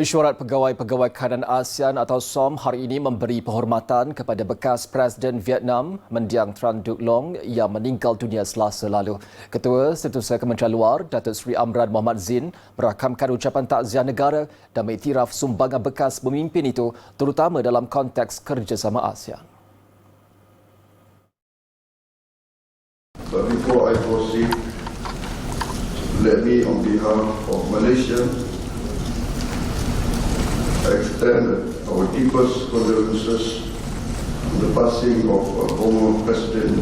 Mesyuarat Pegawai-Pegawai Kanan ASEAN atau SOM hari ini memberi penghormatan kepada bekas Presiden Vietnam Mendiang Tran Duc Long yang meninggal dunia selasa lalu. Ketua Setiausaha Kementerian Luar, Datuk Seri Amran Muhammad Zin merakamkan ucapan takziah negara dan mengiktiraf sumbangan bekas pemimpin itu terutama dalam konteks kerjasama ASEAN. But before I proceed, let me on behalf of Malaysia extend our deepest condolences on the passing of uh, former President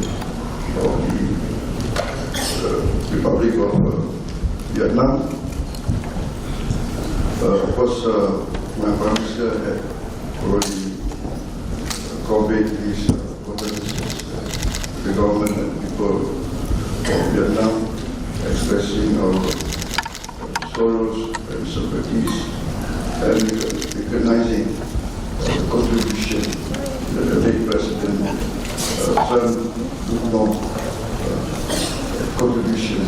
of the uh, Republic of uh, Vietnam. Uh, of course, uh, my Minister had already uh, conveyed his uh, condolences to the government and people of Vietnam, expressing our sorrows and sympathies and recognizing the contribution made by President uh, Trump, contribution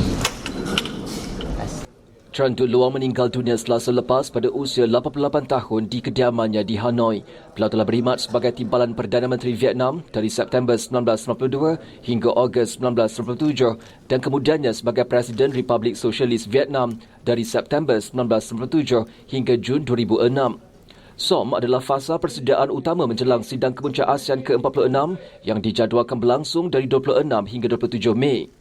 Tran Duc Luang meninggal dunia selasa lepas pada usia 88 tahun di kediamannya di Hanoi. Beliau telah berkhidmat sebagai timbalan Perdana Menteri Vietnam dari September 1992 hingga Ogos 1997 dan kemudiannya sebagai Presiden Republik Sosialis Vietnam dari September 1997 hingga Jun 2006. SOM adalah fasa persediaan utama menjelang sidang kemuncak ASEAN ke-46 yang dijadualkan berlangsung dari 26 hingga 27 Mei.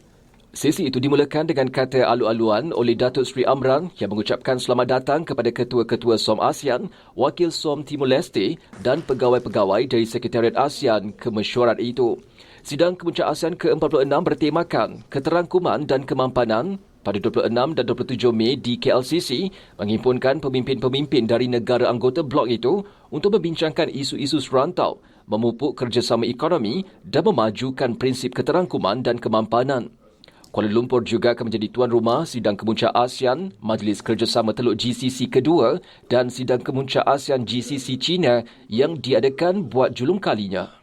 Sesi itu dimulakan dengan kata alu-aluan oleh Datuk Seri Amran yang mengucapkan selamat datang kepada ketua-ketua SOM ASEAN, wakil SOM Timur Leste dan pegawai-pegawai dari Sekretariat ASEAN ke mesyuarat itu. Sidang kemuncak ASEAN ke-46 bertemakan keterangkuman dan kemampanan pada 26 dan 27 Mei di KLCC menghimpunkan pemimpin-pemimpin dari negara anggota blok itu untuk membincangkan isu-isu serantau, memupuk kerjasama ekonomi dan memajukan prinsip keterangkuman dan kemampanan. Kuala Lumpur juga akan menjadi tuan rumah sidang kemuncak ASEAN, Majlis Kerjasama Teluk GCC kedua dan sidang kemuncak ASEAN GCC China yang diadakan buat julung kalinya.